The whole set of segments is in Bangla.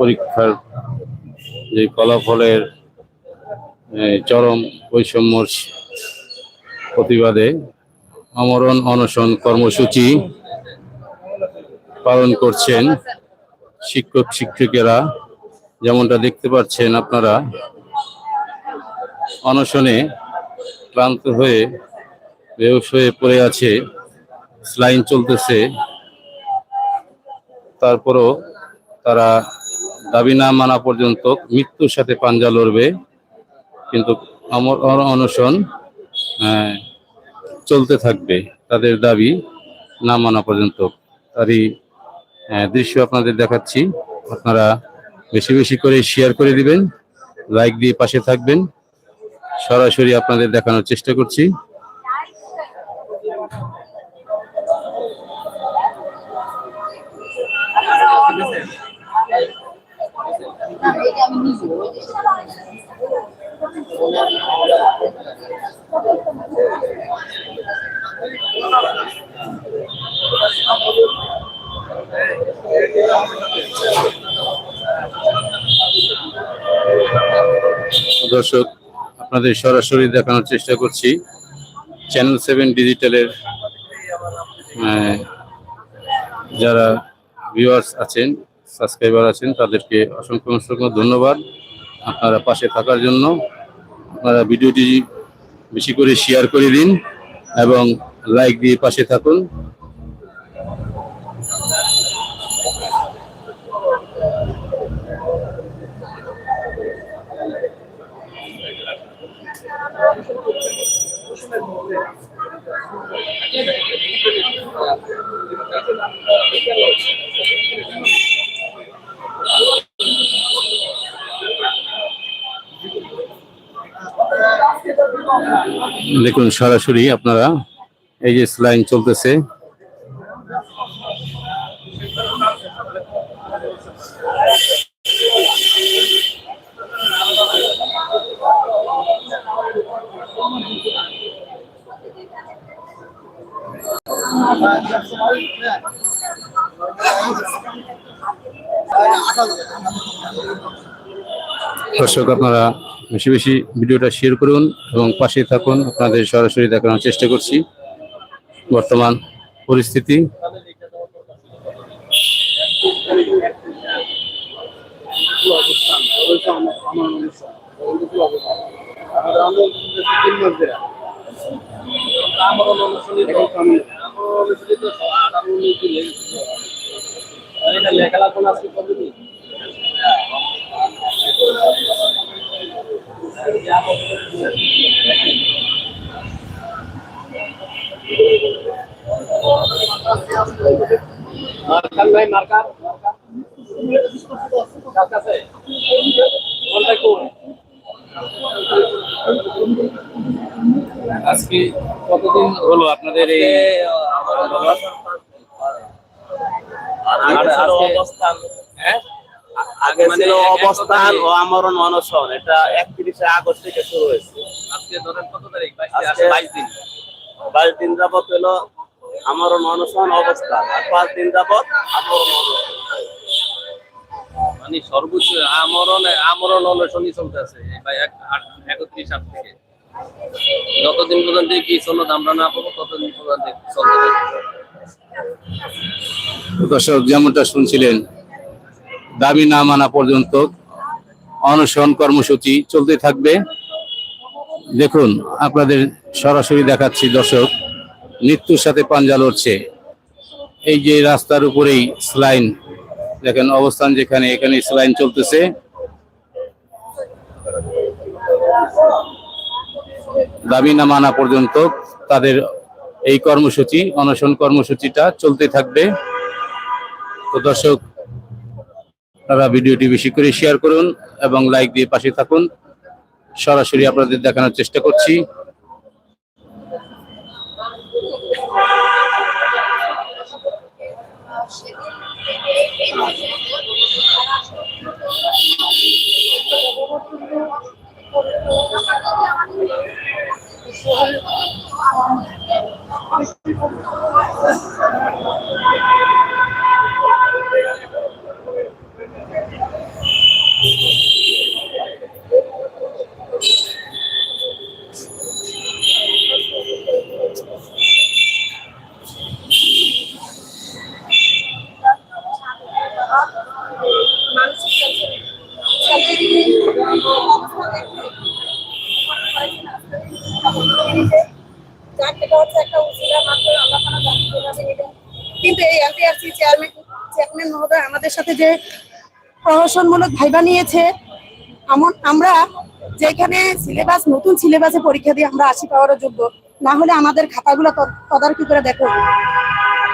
পরীক্ষার যে ফলাফলের চরম বৈষম্যর প্রতিবাদে আমরণ অনশন কর্মসূচি পালন করছেন শিক্ষক, শিক্ষিকেরা। যেমনটা দেখতে পাচ্ছেন আপনারা, অনশনে ক্লান্ত হয়ে বেহুশ হয়ে পড়ে আছে, স্লাইন চলতেছে। তারপরও তারা দাবি না মানা পর্যন্ত মৃত্যুর সাথে পাঞ্জা লড়বে। কিন্তু অন- অনশন আহ, চলতে থাকবে তাদের দাবি না মানা পর্যন্ত। তারই আহ, দৃশ্য আপনাদের দেখাচ্ছি। আপনারা বেশি বেশি করে শেয়ার করে দিবেন লাইক দিয়ে পাশে থাকবেন। সরাসরি আপনাদের দেখানোর চেষ্টা করছি। দর্শক আপনাদের সরাসরি দেখানোর চেষ্টা করছি চ্যানেল সেভেন ডিজিটালের যারা ভিউয়ার্স আছেন সাবস্ক্রাইবার আছেন, তাদেরকে অসংখ্য অসংখ্য ধন্যবাদ। আপনারা পাশে থাকার জন্য আপনারা ভিডিওটি বেশি করে শেয়ার করে দিন এবং লাইক দিয়ে পাশে থাকুন। দেখুন সরাসরি আপনারা এই যে স্লাইন চলতেছে। দর্শক আপনারা বেশি বেশি ভিডিওটা শেয়ার করুন এবং পাশে থাকুন। আপনাদের সরাসরি দেখানোর চেষ্টা করছি। বর্তমান পরিস্থিতি। মার্কার নাই মার্কার কাছে কোন আজকে কতদিন হলো আপনাদের এই অবস্থান। হ্যাঁ? আগে মানে ছিল অবস্থান ও আমরণ অনশন এটা একত্রিশে আগস্ট থেকে শুরু হয়েছে। আজকে ধরেন কত তারিখ? বাইশ দিন বাইশ দিন। যাবত হলো আমরণ অনশন অবস্থান আর পাঁচ দিন যাবত আমরণ অনশন। মানে সর্বোচ্চ আমরণ আমরণ অনশনই চলতেছে ভাই এক একত্রিশ আট থেকে। যতদিন পর্যন্ত কি চলো আমরা না পাবো ততদিন পর্যন্ত চলতে দর্শক যেমনটা শুনছিলেন দাবি না মানা পর্যন্ত অনশন কর্মসূচি চলতে থাকবে। দেখুন, আপনাদের সরাসরি দেখাচ্ছি দর্শক, মৃত্যুর সাথে পাঞ্জা লড়ছে। এই যে রাস্তার উপরেই স্লাইন দেখেন অবস্থান যেখানে, এখানে স্লাইন চলতেছে। দাবি না মানা পর্যন্ত তাদের এই কর্মসূচি, অনশন কর্মসূচিটা চলতে থাকবে। তো দর্শক আপনারা ভিডিওটি বেশি করে শেয়ার করুন এবং লাইক দিয়ে পাশে থাকুন। সরাসরি আপনাদের দেখানোর চেষ্টা করছি। চাকরিটা হচ্ছে একটা উচিলা মাত্র আল্লাহ। কিন্তু এই এলটিআরসি চেয়ারম্যান চেয়ারম্যান মহোদয় আমাদের সাথে যে প্রহসনমূলক ভাইবা নিয়েছে আমরা যেখানে সিলেবাস, নতুন সিলেবাসে পরীক্ষা দিয়ে আমরা আশি পাওয়ারও যোগ্য, না হলে আমাদের খাতাগুলো তদ- তদারকি করে দেখো।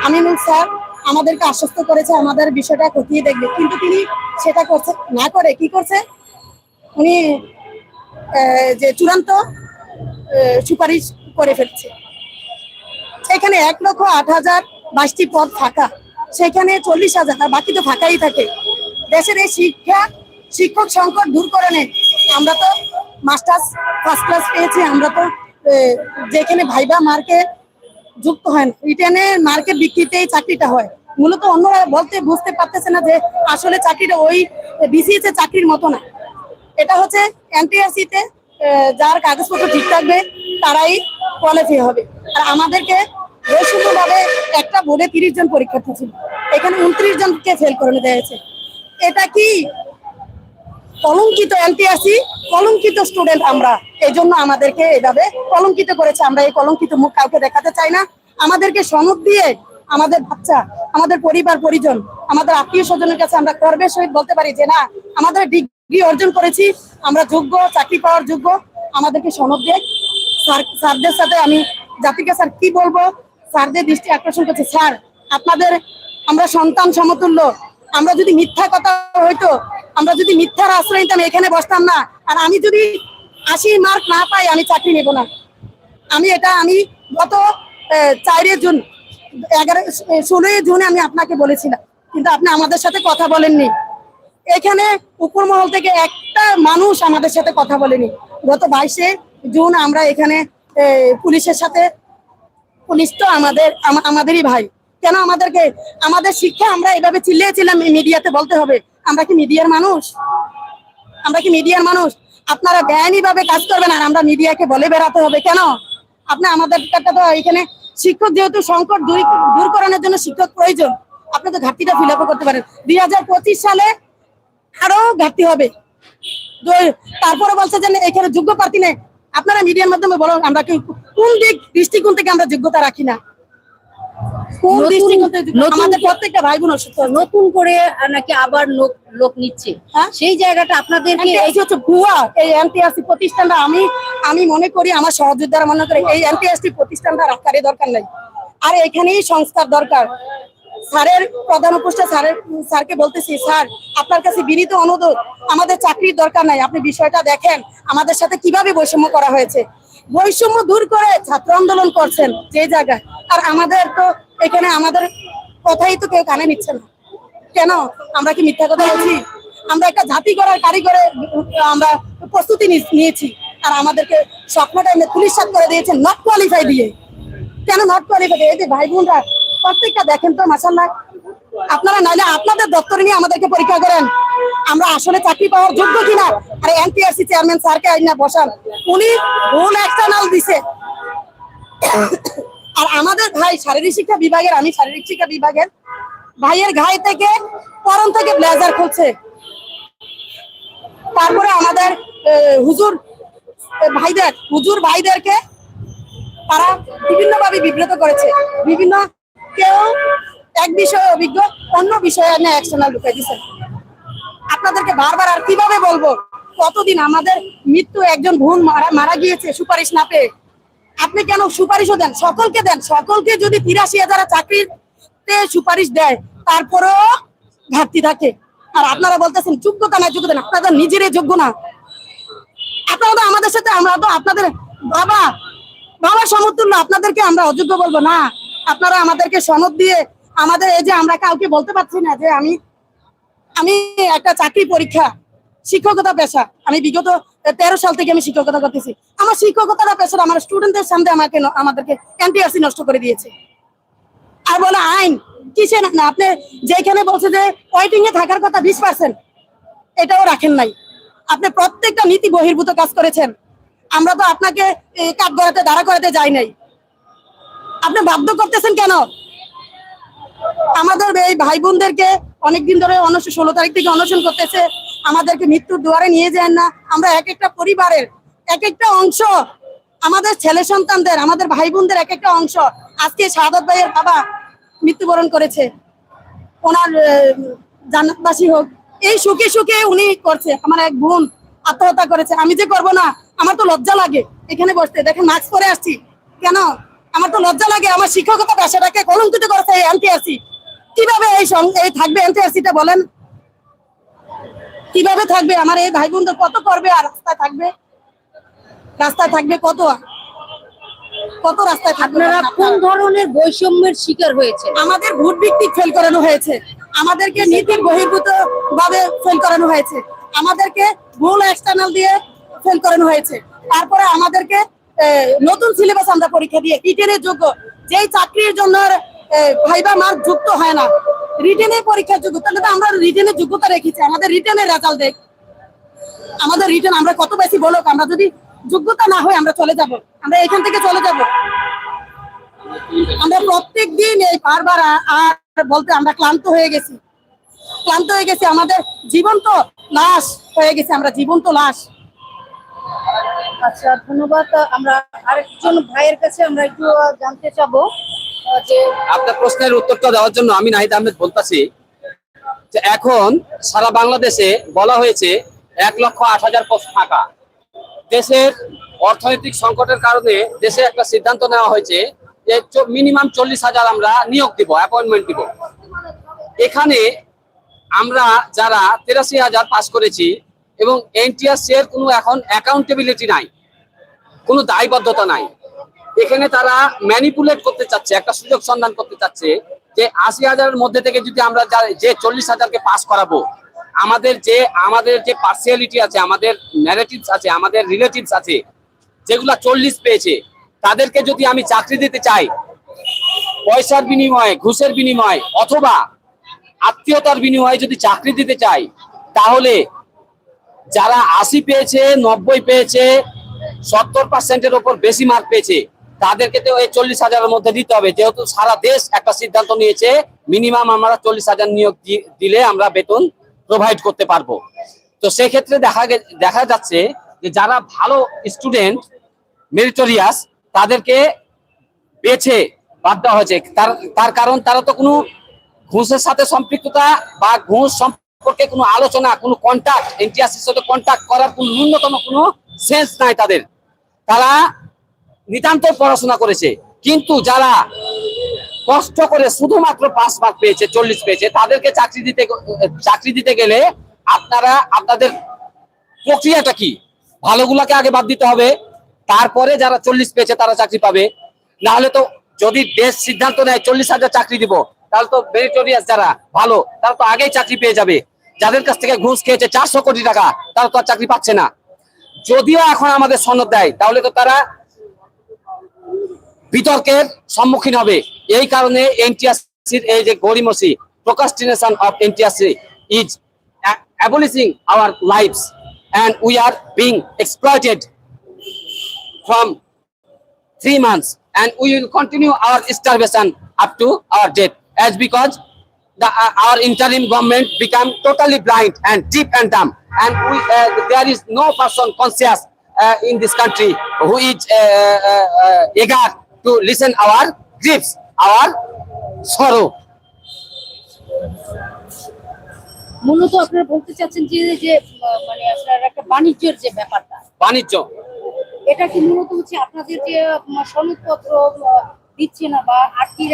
আমিনুল স্যার আমাদেরকে আশ্বস্ত করেছে, আমাদের বিষয়টা খতিয়ে দেখবে। কিন্তু তিনি সেটা করছে না করে, কি করছে? উনি যে চূড়ান্ত সুপারিশ করে ফেলছে। সেখানে এক লক্ষ আট হাজার বাইশটি পদ ফাঁকা। সেখানে চল্লিশ হাজার, আর বাকি তো ফাঁকাই থাকে। দেশের এই শিক্ষা, শিক্ষক সংকট দূর করে দূরকরণে আমরা তো মাস্টার্স, ফার্স্ট ক্লাস পেয়েছি, আমরা তো যেখানে ভাইবা মার্কে যুক্ত হয় না রিটার্নে মার্কেট বিক্রিতেই চাকরিটা হয়। মূলত অন্যরা বলতে বুঝতে পারতেছে না যে আসলে চাকরিটা ওই বিসিএস এর চাকরির মতো না। এটা হচ্ছে এনটিআরসিতে যার কাগজপত্র ঠিক থাকবে, তারাই কোয়ালিফাই হবে। আর আমাদেরকে বৈষম্যভাবে একটা বোর্ডে তিরিশ জন পরীক্ষার্থী ছিল। এখানে উনত্রিশ জনকে ফেল করে দেওয়া হয়েছে। এটা কি কলঙ্কিত এনটিআরসি কলঙ্কিত স্টুডেন্ট আমরা? এই জন্য আমাদেরকে এভাবে কলঙ্কিত করেছে। আমরা এই কলঙ্কিত মুখ কাউকে দেখাতে চাই না। আমাদেরকে সনদ দিয়ে আমাদের বাচ্চা, আমাদের পরিবার, পরিজন, আমাদের আত্মীয় স্বজনের কাছে আমরা গর্বের সহিত বলতে পারি যে, না, আমাদের ডিগ্রি অর্জন করেছি। আমরা যোগ্য, চাকরি পাওয়ার যোগ্য। আমাদেরকে সনদ দিয়ে স্যার, স্যারদের সাথে আমি জাতিকে স্যার কি বলব? স্যারদের দৃষ্টি আকর্ষণ করছে। স্যার, আপনাদের, আমরা সন্তান সমতুল্য। আমরা যদি মিথ্যা কথা হইতো, আমরা যদি মিথ্যার আশ্রয় নিতাম, এখানে বসতাম না। আর আমি যদি আশি মার্ক না পাই, আমি চাকরি নেব না। আমি এটা, আমি গত চারে জুন, এগারো ষোলোই জুনে আমি আপনাকে বলেছিলাম। কিন্তু আপনি আমাদের সাথে কথা বলেননি। এখানে উপর মহল থেকে একটা মানুষ আমাদের সাথে কথা বলেনি। গত বাইশে জুন, আমরা এখানে পুলিশের সাথে, পুলিশ তো আমাদের আমাদেরই ভাই। কেন আমাদেরকে, আমাদের শিক্ষা আমরা এভাবে চিল্লিয়েছিলাম মিডিয়াতে বলতে হবে? আমরা কি মিডিয়ার মানুষ? আমরা কি মিডিয়ার মানুষ? আপনারা বেআইনি ভাবে কাজ করবেন আর আমরা মিডিয়াকে বলে বেড়াতে হবে কেন? আপনি আমাদের তো এখানে শিক্ষক যেহেতু সংকট দূর, দূরকরণের জন্য শিক্ষক প্রয়োজন, আপনি তো ঘাটতিটা ফিল করতে পারেন। দুই হাজার পঁচিশ সালে আরও ঘাটতি হবে। তারপরে বলছে যে এখানে যোগ্য প্রার্থী নেই। আপনারা মিডিয়ার মাধ্যমে বলুন আমরা কোন দিক দৃষ্টিকোণ থেকে আমরা যোগ্যতা রাখি না? কোন নতুন- দৃষ্টিকোণ থেকে আমাদের প্রত্যেকটা ভাই বোন অসুস্থ। নতুন করে নাকি আবার লোক লোক নিচ্ছে? হ্যাঁ? সেই জায়গাটা আপনাদেরকে এই হচ্ছে ভুয়া। এই এনটিআরসি প্রতিষ্ঠানটা আমি আমি মনে করি আমার সহযোদ্ধারা মনে করে এই এনটিআরসি প্রতিষ্ঠানটা রাখারই দরকার নাই। আর এখানেই সংস্কার দরকার। স্যারের প্রধান উপস্থিত স্যারের স্যারকে বলতেছি, স্যার, আপনার কাছে বিনীত অনুরোধ, আমাদের চাকরির দরকার নাই। আপনি বিষয়টা দেখেন, আমাদের সাথে কীভাবে বৈষম্য করা হয়েছে? বৈষম্য দূর করে ছাত্র আন্দোলন করছেন যে জায়গায়। আর আমাদের তো এখানে আমাদের কথাই তো কেউ কানে নিচ্ছে না। কেন? আমরা কি মিথ্যা কথা বলছি? আমরা একটা জাতি করার কারিগরে আমরা প্রস্তুতি নিয়েছি। আর আমাদেরকে স্বপ্নটা পুলিশ সাত করে দিয়েছে নট কোয়ালিফাই দিয়ে। কেন নট কোয়ালিফাই এই যে ভাই বোনরা প্রত্যেকটা দেখেন তো মাসাল্লাহ আপনারা নাইলে আপনাদের দপ্তরে নিয়ে আমাদেরকে পরীক্ষা করেন। আমরা আসলে চাকরি পাওয়ার যোগ্য কিনা? আর এনটিআরসি চেয়ারম্যান স্যারকে আইনা বসান। উনি ভুল এক্সটার্নাল দিছে। আর আমাদের ভাই শারীরিক শিক্ষা বিভাগের, আমি শারীরিক শিক্ষা বিভাগের, ভাইয়ের ঘাই থেকে পরন থেকে ব্লেজার খুলছে। তারপরে আমাদের হুজুর ভাইদের, হুজুর ভাইদেরকে তারা বিভিন্নভাবে বিব্রত করেছে। বিভিন্ন কেউ এক বিষয়ে অভিজ্ঞ, অন্য বিষয়ে এনে এক্সটার্নাল ঢুকাই দিচ্ছে আপনাদেরকে বারবার আর কীভাবে বলব, কতদিন আমাদের মৃত্যু একজন ভুল মারা গিয়েছে, সুপারিশ না পেয়ে। আপনি কেন সুপারিশও দেন? সকলকে দেন। সকলকে যদি তিরাশি হাজার চাকরিতে সুপারিশ দেয়, তারপরেও ঘাটতি থাকে। আর আপনারা বলতেছেন যোগ্যতা না যোগ্যতা না। আপনারা নিজেরাই যোগ্য না। আপনারা তো আমাদের সাথে, আমরা তো আপনাদের বাবা বাবা সমতুল্য। আপনাদেরকে আমরা অযোগ্য বলব না। আপনারা আমাদেরকে সনদ দিয়ে আমাদের এই যে আমরা কাউকে বলতে পারছি না যে আমি আমি একটা চাকরি পরীক্ষা, শিক্ষকতা পেশা, আমি বিগত তেরো সাল থেকে আমি শিক্ষকতা করতেছি। আমার শিক্ষকতাটা পেশা আমার স্টুডেন্টদের সামনে আমাকে আমাদেরকে এনটিআরসি নষ্ট করে দিয়েছে। আর বলে আইন কিসে না আপনি যেখানে বলছে যে ওয়েটিং এ থাকার কথা বিশ পার্সেন্ট এটাও রাখেন নাই। আপনি প্রত্যেকটা নীতি বহির্ভূত কাজ করেছেন। আমরা তো আপনাকে কাঠ গড়াতে দাঁড়া করাতে যাই নাই। আপনি বাধ্য করতেছেন কেন? আমাদের এই ভাই বোনদেরকে অনেকদিন ধরে অনশন ষোলো তারিখ থেকে অনশন করতেছে। আমাদেরকে মৃত্যুর দুয়ারে নিয়ে যান না। আমরা এক একটা পরিবারের এক একটা অংশ, আমাদের ছেলে সন্তানদের, আমাদের ভাই বোনদের এক একটা অংশ আজকে শাহাদত ভাইয়ের বাবা মৃত্যুবরণ করেছে। ওনার জান্নাতবাসী হোক। এই সুখে সুখে উনি করছে। আমার এক বোন আত্মহত্যা করেছে। আমি যে করব না, আমার তো লজ্জা লাগে। এখানে বসতে। দেখেন মাস্ক পরে আসছি। কেন? আমার তো লজ্জা লাগে আমার শিক্ষকতা পেশাটাকে কলঙ্কিত করেছে এই এনটিআরসি কীভাবে এই এই থাকবে এনটিআরসিটা বলেন? কীভাবে থাকবে? আমার এই ভাই বোনদের কত করবে আর রাস্তায় থাকবে? রাস্তায় থাকবে কত? কত রাস্তায় থাকবে? আপনারা কোন ধরনের বৈষম্যের শিকার হয়েছে আমাদের ভোট ভিত্তিক ফেল করানো হয়েছে। আমাদেরকে নীতি বহির্ভূত ভাবে ফেল করানো হয়েছে। আমাদেরকে ভুল এক্সটার্নাল দিয়ে ফেল করানো হয়েছে। তারপরে আমাদেরকে নতুন সিলেবাস আমরা পরীক্ষা দিয়ে রিটেনের যোগ্য। যেই চাকরির জন্য ভাইবা মার্ক যুক্ত হয় না রিটেনের পরীক্ষার যোগ্য। তাহলে তো আমরা রিটেনের যোগ্যতা রেখেছি, আমাদের রিটেনের রেজাল্ট দেখ। আমাদের রিটেন আমরা কত বেশি বলুক, আমরা যদি যোগ্যতা না হয় আমরা চলে যাব। আমরা এখান থেকে চলে যাব। আমরা প্রত্যেক দিন এই বারবার আর বলতে আমরা ক্লান্ত হয়ে গেছি। ক্লান্ত হয়ে গেছি, আমাদের জীবন তো লাশ হয়ে গেছে, আমরা জীবন তো লাশ। আচ্ছা ধন্যবাদ। আমরা আরেকজন ভাইয়ের কাছে আমরা একটু জানতে চাবো যে আপনার প্রশ্নের উত্তরটা দেওয়ার জন্য আমি নাহিদ আহমেদ বলতাছি যে এখন সারা বাংলাদেশে বলা হয়েছে এক লক্ষ আট হাজার পোস্ট ফাঁকা। দেশের অর্থনৈতিক সংকটের কারণে দেশে একটা সিদ্ধান্ত নেওয়া হয়েছে যে মিনিমাম চল্লিশ হাজার আমরা নিয়োগ দিব, অ্যাপয়েন্টমেন্ট দিব। এখানে আমরা যারা তেরাশি হাজার পাস করেছি এবং এনটিআরসি এর কোনো এখন অ্যাকাউন্টেবিলিটি নাই। কোনো দায়বদ্ধতা নাই। এখানে তারা ম্যানিপুলেট করতে চাচ্ছে, একটা সুযোগ সন্ধান করতে চাচ্ছে যে আশি হাজারের মধ্যে থেকে যদি আমরা যে চল্লিশ হাজারকে পাস করাবো, আমাদের যে আমাদের যে পার্সিয়ালিটি আছে, আমাদের ন্যারেটিভস আছে, আমাদের রিলেটিভস আছে, যেগুলা চল্লিশ পেয়েছে, তাদেরকে যদি আমি চাকরি দিতে চাই, পয়সার বিনিময়ে, ঘুষের বিনিময়ে, অথবা আত্মীয়তার বিনিময়ে যদি চাকরি দিতে চাই, তাহলে যারা আশি পেয়েছে, নব্বই পেয়েছে, সত্তর পার্সেন্টের ওপর বেশি মার্ক পেয়েছে, তাদেরকে তো এই চল্লিশ হাজারের মধ্যে দিতে হবে। যেহেতু সারা দেশ একটা সিদ্ধান্ত নিয়েছে মিনিমাম আমরা চল্লিশ হাজার নিয়োগ দিলে আমরা বেতন প্রোভাইড করতে পারব। তো সেক্ষেত্রে দেখা দেখা যাচ্ছে যে যারা ভালো স্টুডেন্ট মেরিটোরিয়াস তাদেরকে বেছে বাদ দেওয়া হয়েছে। তার তার কারণ তারা তো কোনো ঘুষের সাথে সম্পৃক্ততা বা ঘুষ সম্পর্কে কোনো আলোচনা, কোনো কন্ট্যাক্ট এনটিআরসির সাথে কন্ট্যাক্ট করার কোনো ন্যূনতম কোনো সেন্স নাই তাদের। তারা নিতান্ত পড়াশোনা করেছে, কিন্তু যারা কষ্ট করে শুধুমাত্র পাঁচ মার্ক পেয়েছে, চল্লিশ পেয়েছে, তাদেরকে চাকরি দিতে চাকরি দিতে গেলে আপনারা, আপনাদের প্রক্রিয়াটা কি? ভালোগুলাকে আগে বাদ দিতে হবে, তারপরে যারা চল্লিশ পেয়েছে তারা চাকরি পাবে। না হলে তো যদি দেশ সিদ্ধান্ত নেয়, চল্লিশ হাজার চাকরি দিব তাহলে তো মেরিটোরিয়াস যারা, ভালো, তারা তো আগেই চাকরি পেয়ে যাবে। যাদের কাছ থেকে ঘুষ খেয়েছে চারশো কোটি টাকা, তারা তো আর চাকরি পাচ্ছে না। যদিও এখন আমাদের সনদ দেয়, তাহলে তো তারা বিতর্কের সম্মুখীন হবে। এই কারণে এনটিআরসির এই যে গরিমসি procrastination of NTRC is abolishing our lifes and we are being exploited from three months and we will continue our starvation up to our death. As because the uh, our interim government become totally blind and deep and dumb and we uh, there is no person conscious uh, in this country who is uh, uh, uh, eager to listen our griefs our sorrow মূলত আপনারা বলতে চাচ্ছেন যে যে মানে আপনার একটা বাণিজ্যের যে ব্যাপারটা বাণিজ্য এটা কি মূলত হচ্ছে আপনাদের যে সনদপত্র দিচ্ছে না বা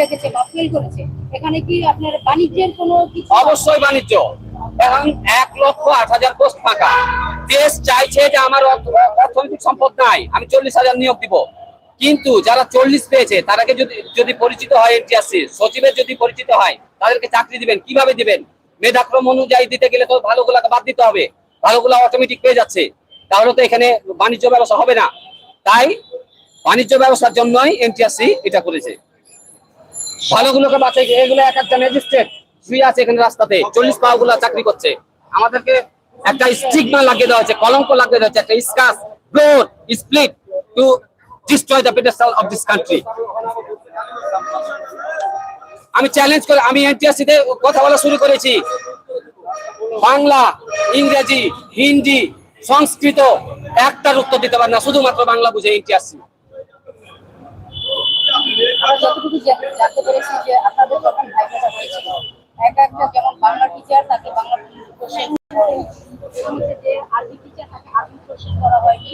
রেখেছে বা ফেল করেছে, এখানে কি আপনার বাণিজ্যের কোনো অবশ্যই বাণিজ্য। এখন এক লক্ষ আট হাজার পোস্ট ফাঁকা। দেশ চাইছে যে আমার অর্থনৈতিক সম্পদ নাই, আমি চল্লিশ হাজার নিয়োগ দিব। কিন্তু যারা চল্লিশ পেয়েছে, তারাকে যদি যদি পরিচিত হয় এনটিআরসি, সচিবের যদি পরিচিত হয়, তাদেরকে চাকরি দিবেন। কীভাবে দিবেন? মেধাক্রম অনুযায়ী দিতে গেলে তো ভালোগুলাকে বাদ দিতে হবে। ভালোগুলা অটোমেটিক পেয়ে যাচ্ছে। তাহলে তো এখানে বাণিজ্য ব্যবসা হবে না। তাই বাণিজ্য ব্যবসার জন্যই এনটিআরসি এটা করেছে। ভালোগুলোকে বাঁচাই, এগুলো এক একটা ম্যাজিস্ট্রেট শুয়ে আছে এখানে রাস্তাতে, চল্লিশ পাওয়া চাকরি করছে। আমাদেরকে একটা স্টিগমা লাগিয়ে দেওয়া হচ্ছে কলঙ্ক লাগিয়ে দেওয়া হচ্ছে একটা স্কাস blur split to destroy the pedestal of this country আমি চ্যালেঞ্জ করে, আমি এনটিআরসি তে কথা বলা শুরু করেছি। বাংলা, ইংরেজি, হিন্দি, সংস্কৃত একটার উত্তর দিতে পারে না, শুধুমাত্র বাংলা বুঝে ইন্টারসি আমরা যতটুকু জানতে পেরেছি যে আপনাদের যখন ভাইভাটা হয়েছিল এক একটা যেমন বাংলা টিচার তাকে বাংলা কোশ্চেন যে আরবি টিচার তাকে আরবি কোশ্চেন করা হয়নি।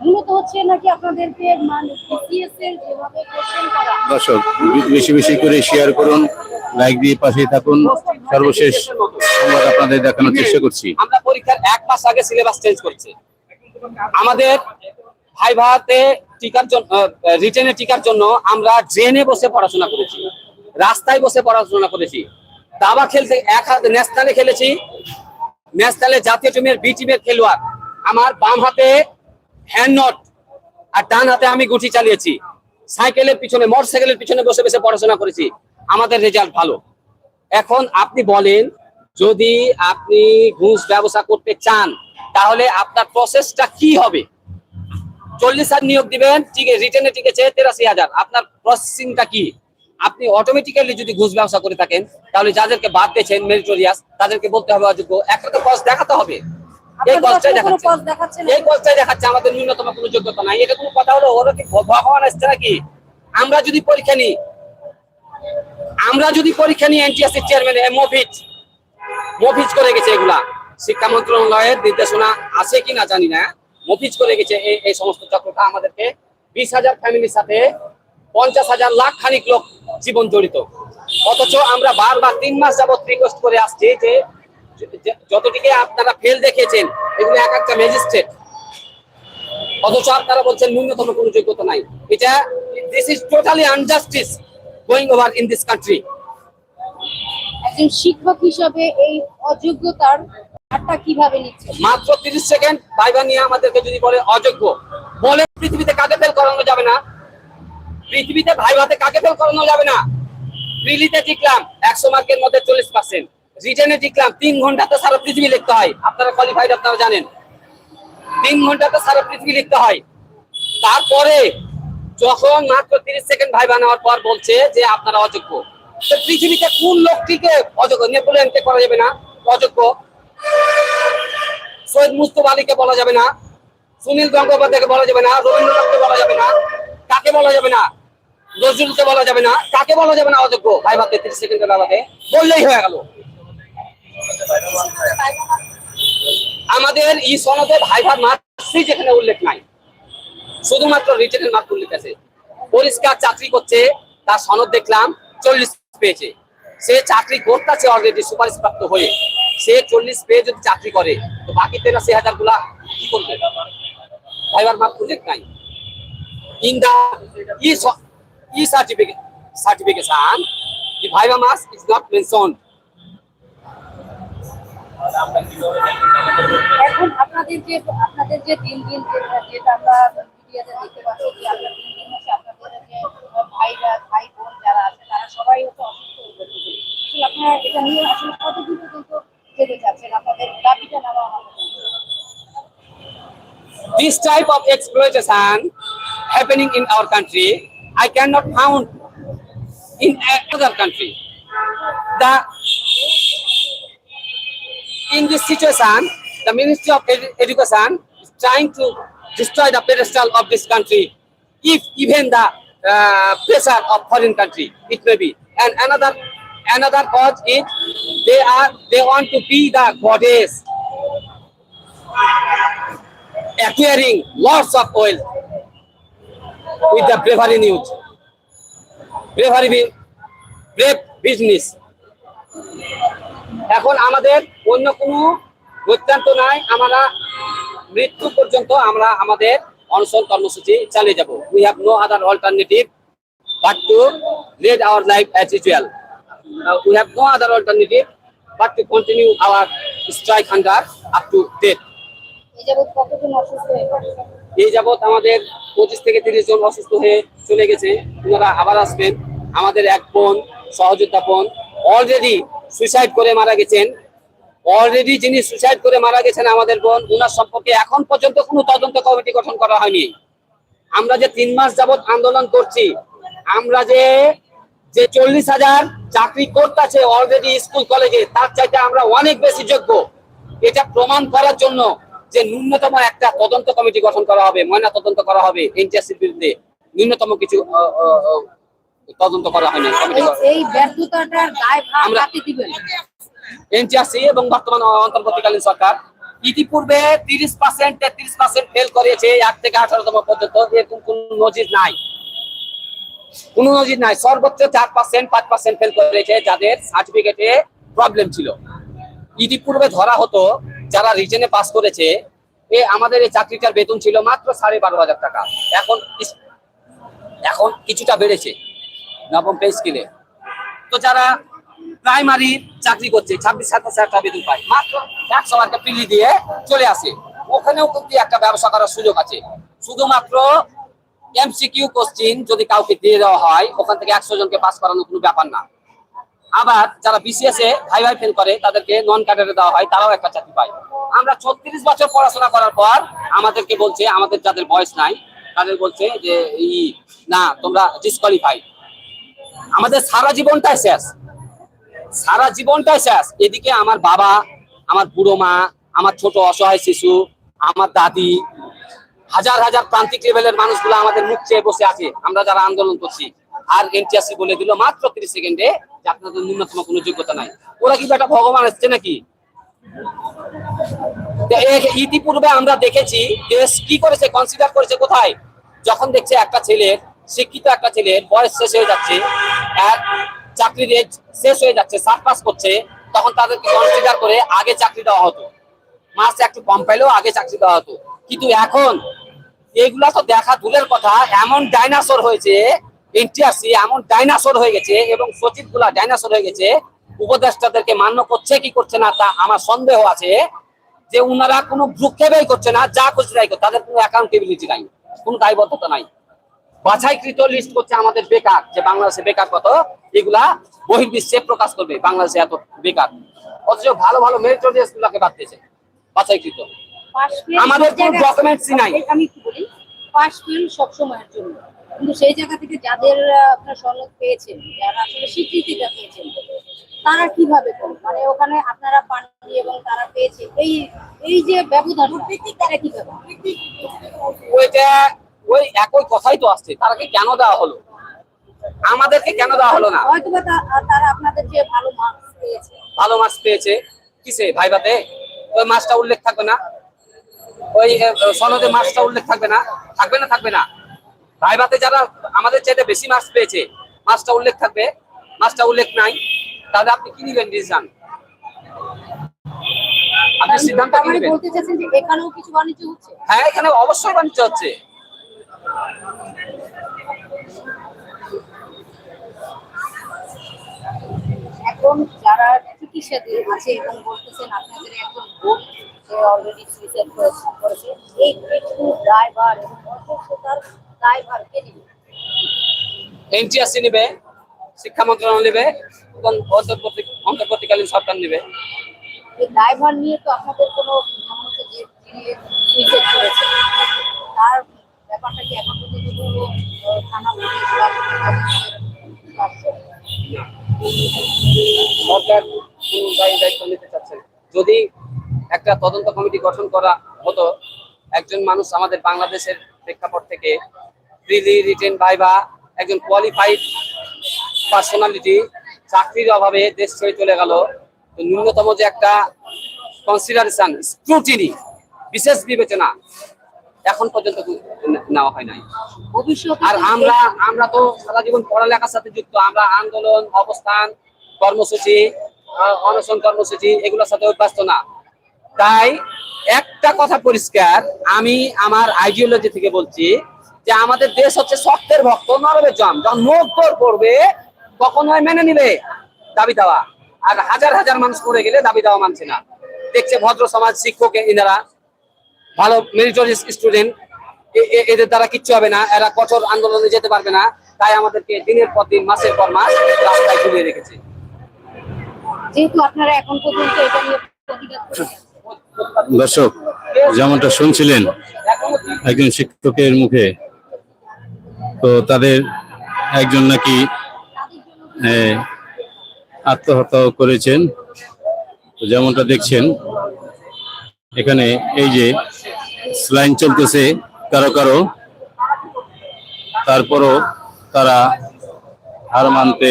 মূলত হচ্ছে নাকি আপনাদেরকে মানে বিসিএস এর যেভাবে কোশ্চেন করা। দর্শক বেশি বেশি করে শেয়ার করুন লাইক দিয়ে পাশেই থাকুন। সর্বশেষ সংবাদ আপনাদের দেখানোর চেষ্টা করছি। আমরা পরীক্ষার এক মাস আগে সিলেবাস চেঞ্জ করছি। আমাদের ভাইভাতে টিকার জন্য রিটেনে টিকার জন্য আমরা ড্রেনে বসে পড়াশোনা করেছি, রাস্তায় বসে পড়াশোনা করেছি। দাবা খেলতে এক হাতে, ন্যাশনালে খেলেছি, ন্যাশনালে জাতীয় টিমের বি টিমের খেলোয়াড়। আমার বাম হাতে হ্যান্ড নট আর ডান হাতে আমি গুটি চালিয়েছি। সাইকেলের পিছনে মোটর সাইকেলের পিছনে বসে বসে পড়াশোনা করেছি। আমাদের রেজাল্ট ভালো। এখন আপনি বলেন, যদি আপনি ঘুষ ব্যবসা করতে চান, তাহলে আপনার প্রসেসটা কি হবে? চল্লিশ হাজার নিয়োগ দিবেন ঠিক রিটেনে টিকেছে তেরাশি হাজার। আপনার প্রসেসিংটা কি? আপনি অটোমেটিক্যালি যদি ঘুষ ব্যবসা করে থাকেন তাহলে যাদেরকে বাদ দিয়েছেন মেরিটোরিয়াস তাদেরকে বলতে হবে অযোগ্য। একটা তো কস দেখাতে হবে। এই কসটাই দেখাচ্ছে। পথ দেখাচ্ছে না। এই কসটাই দেখাচ্ছে আমাদের ন্যূনতম কোনো যোগ্যতা নাই। এটা কোনো কথা হলো? ওরা কি ভগবান আসছে নাকি? আমরা যদি পরীক্ষা নিই আমরা যদি পরীক্ষা নিই এনটিএসসি চেয়ারম্যান করে গেছে এগুলা। শিক্ষা মন্ত্রণালয়ের নির্দেশনা আছে কিনা জানি না। মফিজ করে গেছে এই এই সমস্ত চক্রটা আমাদেরকে। বিশ হাজার ফ্যামিলির সাথে পঞ্চাশ হাজার লাখ খানিক লোক জীবন জড়িত। অথচ আমরা বারবার তিন মাস যাবত রিকোয়েস্ট করে আসছি যে যতটিকে আপনারা ফেল দেখিয়েছেন, এগুলো এক একটা ম্যাজিস্ট্রেট অথচ আপনারা বলছেন ন্যূনতম কোনো যোগ্যতা নাই। এটা this is totally unjustice going over in this country একজন শিক্ষক হিসাবে এই অযোগ্যতার হারটা কীভাবে নিচ্ছে? মাত্র তিরিশ সেকেন্ড ভাইবা নিয়ে আমাদেরকে যদি বলে অযোগ্য, বলে পৃথিবীতে কাকে ফেল করানো যাবে না? পৃথিবীতে ভাইভাতে কাকে ফেল করানো যাবে না? প্রিলিতে টিকলাম একশো মার্কের মধ্যে চল্লিশ পার্সেন্ট রিটেনে টিকলাম তিন ঘন্টাতে সারা পৃথিবী লিখতে হয়। আপনারা কোয়ালিফাইড আপনারা জানেন। তিন ঘন্টাতে সারা পৃথিবী লিখতে হয়। তারপরে যখন মাত্র তিরিশ সেকেন্ড ভাই বানানোর পর বলছে যে আপনারা অযোগ্য, তো পৃথিবীতে কোন লোকটিকে অযোগ্য, নেপোলিয়নকে করা যাবে না? অযোগ্য। সৈয়দ মুস্তফা আলীকে বলা যাবে না, সুনীল গঙ্গোপাধ্যায়কে বলা যাবে না, রবীন্দ্রনাথকে বলা যাবে না, কাকে বলা যাবে না, নজরুলকে বলা যাবে না, কাকে বলা যাবে না অযোগ্য? ভাই, ভাবতে তিরিশ সেকেন্ডের বাবাকে বললেই হয়ে গেল। আমাদের ই সনদে ভাইভার মার্কসই যেখানে উল্লেখ নাই, শুধুমাত্র রিটেনের মার্ক উল্লেখ আছে। পরিষ্কার চাকরি করছে, তার সনদ দেখলাম, চল্লিশ পেয়েছে। সে চাকরি করতেছে অলরেডি সুপারিশ প্রাপ্ত হয়ে। সে চল্লিশ পেয়ে যদি চাকরি করে, তো বাকি তেরাশি হাজারগুলা কি করবে? ভাইবার মার্ক উল্লেখ নাই। In the E E certificate certification viva mass is not mentioned. এখন আপনাদের যে আপনাদের যে দিন দিন যেটা আমরা মিডিয়াতে দেখতে পাচ্ছি যে আপনার দিন হচ্ছে আপনাদের যে ভাইরা ভাই, বোন যারা আছে, তারা সবাই হচ্ছে অসুস্থ হয়ে আপনারা এটা নিয়ে আসলে কতদূর পর্যন্ত যেতে চাচ্ছেন আপনাদের দাবিটা নেওয়া হবে this type of exploitation happening in our country, I cannot found in another country. The in this situation, the Ministry of Edu- Education is trying to destroy the pedestal of this country, if even the uh, pressure of foreign country, it may be. And another another cause is they are they want to be the goddess acquiring lots of oil with the bravery news. Bravery, brave business. এখন আমাদের অন্য কোনো বৈত্রান্ত নাই আমরা মৃত্যু পর্যন্ত আমরা আমাদের অনশন কর্মসূচি চালিয়ে যাব we have no other alternative but to lead our life as usual alternative but to continue our strike hunger up to date এই যাবৎ কতজন অসুস্থ হয়ে এই যাবৎ আমাদের পঁচিশ থেকে তিরিশ জন অসুস্থ হয়ে চলে গেছে। ওনারা আবার আসবেন। আমাদের এক বোন সহযোদ্ধা বোন অলরেডি সুইসাইড করে মারা গেছেন। অলরেডি যিনি সুইসাইড করে মারা গেছেন আমাদের বোন ওনার সম্পর্কে এখন পর্যন্ত কোনো তদন্ত কমিটি গঠন করা হয়নি। আমরা যে তিন মাস যাবত আন্দোলন করছি আমরা যে যে চল্লিশ হাজার চাকরি করতেছে অলরেডি স্কুল কলেজে তার চাইতে আমরা অনেক বেশি যোগ্য। এটা প্রমাণ করার জন্য যে ন্যূনতম একটা তদন্ত কমিটি গঠন করা হবে ময়না তদন্ত করা হবে এনটিআরসির বিরুদ্ধে। ন্যূনতম কিছু তদন্ত করা হয়নি এই- এই ব্যর্থতাটার দায় ভার আমরা- কাকে দিবেন? এনটিআরসি এবং বর্তমান অন্তর্বর্তীকালীন সরকার ইতিপূর্বে তিরিশ পার্সেন্ট তেত্রিশ পার্সেন্ট ফেল করেছে এক থেকে আঠারোতম পর্যন্ত এরকম কোন নজির নাই। কোন নজির নাই। সর্বোচ্চ চার পার্সেন্ট পাঁচ পার্সেন্ট ফেল করেছে যাদের সার্টিফিকেটে প্রবলেম ছিল। ইতিপূর্বে ধরা হতো, যারা পাস করেছে, এ আমাদের এই চাকরিটার বেতন ছিল মাত্র সাড়ে বারো হাজার টাকা। এখন এখন কিছুটা বেড়েছে নবম পে তো যারা প্রাইমারি চাকরি করছে, ছাব্বিশ সাতাশ হাজার টাকা বেতন পায়, মাত্র একশো টাকা পিলি দিয়ে চলে আসে। ওখানেও কিন্তু একটা ব্যবসা করার সুযোগ আছে। শুধুমাত্র এমসিকিউ কোশ্চিন যদি কাউকে দিয়ে দেওয়া হয়, ওখান থেকে একশো জনকে পাস করানো কোনো ব্যাপার না। আবার যারা বিসিএস এ ভাই ভাই ফেল করে, তাদেরকে নন ক্যাডারে দেওয়া হয়, তারাও একটা চাকরি পায়। আমরা ছত্রিশ বছর পড়াশোনা করার পর আমাদেরকে বলছে, আমাদের যাদের বয়স নাই, তাদের বলছে যে, ই, না, তোমরা ডিসকোয়ালিফাই আমাদের সারা জীবনটাই শেষ। সারা জীবনটাই শেষ। এদিকে আমার বাবা, আমার বুড়ো মা, আমার ছোট অসহায় শিশু, আমার দাদি হাজার হাজার প্রান্তিক লেভেলের মানুষগুলো আমাদের মুখ চেয়ে বসে আছে। আমরা যারা আন্দোলন করছি, আর এনটিআরসি বলে দিল মাত্র তিরিশ সেকেন্ডে আপনাদের ন্যূনতম কোনো যোগ্যতা নাই। ওরা কি একটা ভগবান এসছে নাকি? ইতিপূর্বে আমরা দেখেছি যে কি করেছে কনসিডার করেছে কোথায়? যখন দেখছে একটা ছেলের, শিক্ষিত একটা ছেলের বয়স শেষ হয়ে যাচ্ছে, আর চাকরির age শেষ হয়ে যাচ্ছে সাত পাস করছে, তখন তাদেরকে কনসিডার করে আগে চাকরি দেওয়া হতো। মাস একটু কম পাইলেও আগে চাকরি দেওয়া হতো। কিন্তু এখন এগুলা তো দেখা দূরের কথা। এমন ডাইনাসোর হয়েছে এনটিআরসি এমন ডাইনাসোর হয়ে গেছে এবং সচিবগুলা ডাইনাসোর হয়ে গেছে। উপদেষ্টাদেরকে মান্য করছে, কি করছে না তা আমার সন্দেহ আছে যে উনারা কোনো ভ্রুক্ষেপই করছে না, যা করছে তাই করছে। তাদের কোনো অ্যাকাউন্টেবিলিটি নাই, কোনো দায়বদ্ধতা নাই। বাছাইকৃত লিস্ট করছে আমাদের বেকার, যে বাংলাদেশে বেকার কত, এগুলা বহির্বিশ্বে প্রকাশ করবে, বাংলাদেশে এত বেকার। অথচ ভালো ভালো মেরিটোরিয়াস গুলাকে বাদ দিয়েছে, বাছাইকৃত। আমাদের সব কোনো জায়গায়- documents ই নাই। আমি একটু বলি পাশ ফেল সবসময়ের জন্য। কিন্তু সেই জায়গা থেকে যাদের আপনার সনদ পেয়েছেন যারা আসলে স্বীকৃতিটা পেয়েছেন তারা কীভাবে মানে ওখানে আপনারা পাননি এবং তারা পেয়েছে এই এই যে ব্যবধান তারা কীভাবে? ওইটা ওই একই কথাই তো আসছে তারাকে কেন দেওয়া হলো? আমাদেরকে কেন দেওয়া হলো না? হয়তো তারা আপনাদের যে ভালো মার্কস পেয়েছে। ভালো মার্কস পেয়েছে কিসে? ভাইবাতে? ওই মার্কসটা উল্লেখ থাকবে না? ওই সনদে মার্কসটা উল্লেখ থাকবে না। থাকবে না থাকবে না। ভাইবাতে যারা আমাদের চাইতে বেশি মার্কস পেয়েছে মার্কসটা উল্লেখ থাকবে। মার্কসটা উল্লেখ নাই। তাহলে আপনি কি নিবেন ডিসিশন? আপনি সিদ্ধান্ত তার নেবেন? বলতে চাচ্ছেন যে এখানেও কিছু বাণিজ্য হচ্ছে? হ্যাঁ এখানে অবশ্যই বাণিজ্য হচ্ছে। এখন যারা চিকিৎসাধীন আছে এবং বলতেছেন আপনাদের একজন অলরেডি সুইসাইড করেছে এই একটু দায়ভার এবং অসুস্থতার দায়ভার কে নেবে। এনটিআরসি নেবে শিক্ষা মন্ত্রণালয় নেবে অন্তর্বর্তীকালীন সরকার নেবে। এই দায়ভার নিয়ে তো আপনাদের কোনো যে সুইসাইড করেছেন তার ব্যাপারটা কি এখন পর্যন্ত কোনো থানা পুলিশ? সরকার দায়িত্ব নিতে চাচ্ছে যদি একটা তদন্ত কমিটি গঠন করা হতো। একজন মানুষ আমাদের বাংলাদেশের প্রেক্ষাপট থেকে প্রিলি রিটেন ভাইবা একজন কোয়ালিফাইড পার্সোনালিটি চাকরির অভাবে দেশ ছেড়ে চলে গেল। তো ন্যূনতম যে একটা কনসিডারেশন স্ক্রুটিনি বিশেষ বিবেচনা এখন পর্যন্ত নেওয়া হয় নাই। আর আমরা আমরা তো সারা জীবন পড়ালেখার সাথে যুক্ত। আমরা আন্দোলন অবস্থান কর্মসূচি অনশন কর্মসূচি এগুলোর সাথে অভ্যস্ত না। তাই একটা কথা পরিষ্কার, আমি আমার আইডিওলজি থেকে বলছি যে আমাদের দেশ হচ্ছে শক্তের ভক্ত নরবের জম। যখন মুখ করবে, তখন হয় মেনে নিবে দাবি দেওয়া। আর হাজার হাজার মানুষ পড়ে গেলে দাবি দেওয়া মানছে না। দেখছে ভদ্র সমাজ শিক্ষক এনারা, ভালো মেরিটোরিয়াস স্টুডেন্ট এদের দ্বারা কিচ্ছু হবে না, এরা কঠোর আন্দোলনে যেতে পারবে না। তাই আমাদেরকে দিনের পর দিন, মাসের পর মাস রাস্তায় ঝুলিয়ে রেখেছে। যেহেতু আপনারা এখন পর্যন্ত এটা নিয়ে প্রতিবাদ দর্শক, যেমনটা শুনছিলেন একজন শিক্ষকের মুখে, তো তাদের একজন নাকি আত্মহত্যা করেছেন। যেমনটা দেখছেন, এখানে এই যে স্লাইন চলতেছে কারও কারও, তারপরও তারা হার মানতে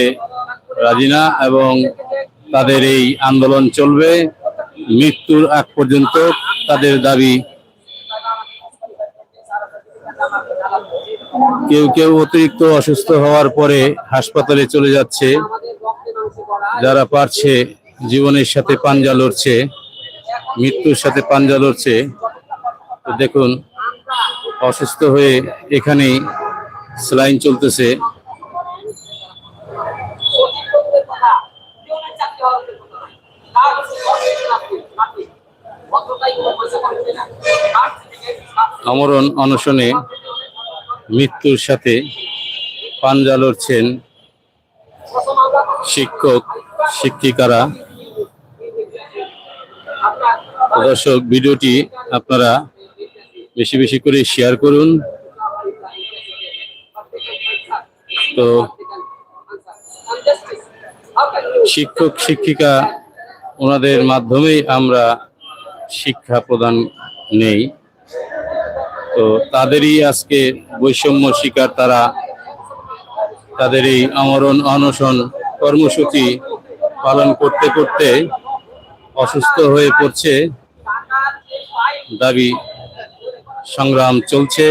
রাজি না এবং তাদের এই আন্দোলন চলবে। মৃত্যুর আগ পর্যন্ত তাদের দাবি কেউ কেউ অতিরিক্ত অসুস্থ হওয়ার পরে হাসপাতালে চলে যাচ্ছে। যারা পারছে জীবনের সাথে পাঞ্জা লড়ছে, মৃত্যুর সাথে পাঞ্জা লড়ছে দেখুন, অসুস্থ হয়ে এখানেই স্লাইন চলতেছে। আমরণ অনশনে মৃত্যুর সাথে পাঞ্জা লড়ছেন শিক্ষক শিক্ষিকারা। দর্শক ভিডিওটি আপনারা বেশি বেশি করে শেয়ার করুন। তো শিক্ষক শিক্ষিকা ওনাদের মাধ্যমেই আমরা শিক্ষা প্রদান নেই। তো তাদেরই আজকে বৈষম্য শিকার তারা তাদের এই আমরণ অনশন কর্মসূচি পালন করতে করতে অসুস্থ হয়ে পড়ছে। দাবি, সংগ্রাম চলছে।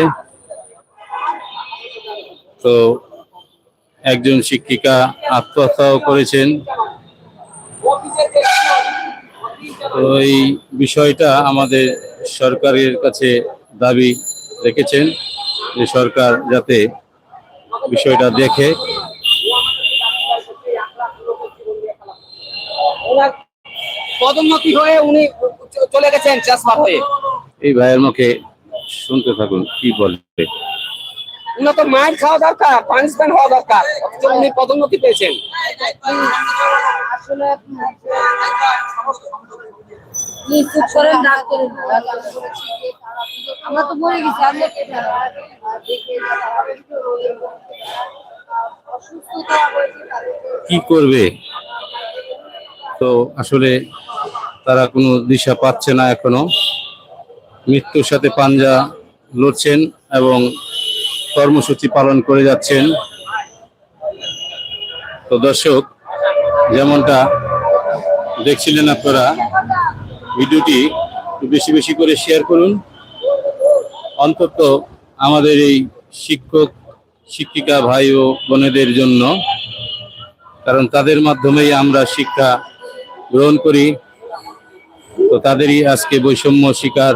তো একজন শিক্ষিকা আত্মহত্যাও করেছেন। তো এই বিষয়টা আমাদের সরকারের কাছে দাবি রেখেছেন যে সরকার যাতে বিষয়টা দেখে। পদোন্নতি হয়ে উনি চলে গেছেন ট্রান্সফার হয়ে। এই ভাইয়ের মুখে শুনতে থাকুন কি বলে উনি তো মায়ের খাওয়া দরকার পানিশমেন্ট হওয়া দরকার উনি পদোন্নতি পেয়েছেন। আসলে কি করবে? তো আসলে তারা কোনো দিশা পাচ্ছে না এখনও। মৃত্যুর সাথে পাঞ্জা লড়ছেন এবং কর্মসূচি পালন করে যাচ্ছেন। তো দর্শক, যেমনটা দেখছিলেন আপনারা ভিডিওটি বেশি বেশি করে শেয়ার করুন। অন্তত আমাদের এই শিক্ষক, শিক্ষিকা ভাই ও বোনেদের জন্য, কারণ তাদের মাধ্যমেই আমরা শিক্ষা গ্রহণ করি। তো তাদেরই আজকে বৈষম্য শিকার।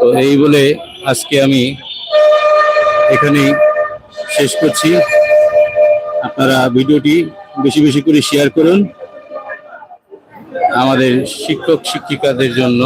তো এই বলে আজকে আমি এখানেই শেষ করছি। আপনারা ভিডিওটি বেশি বেশি করে শেয়ার করুন। আমাদের শিক্ষক শিক্ষিকাদের জন্য।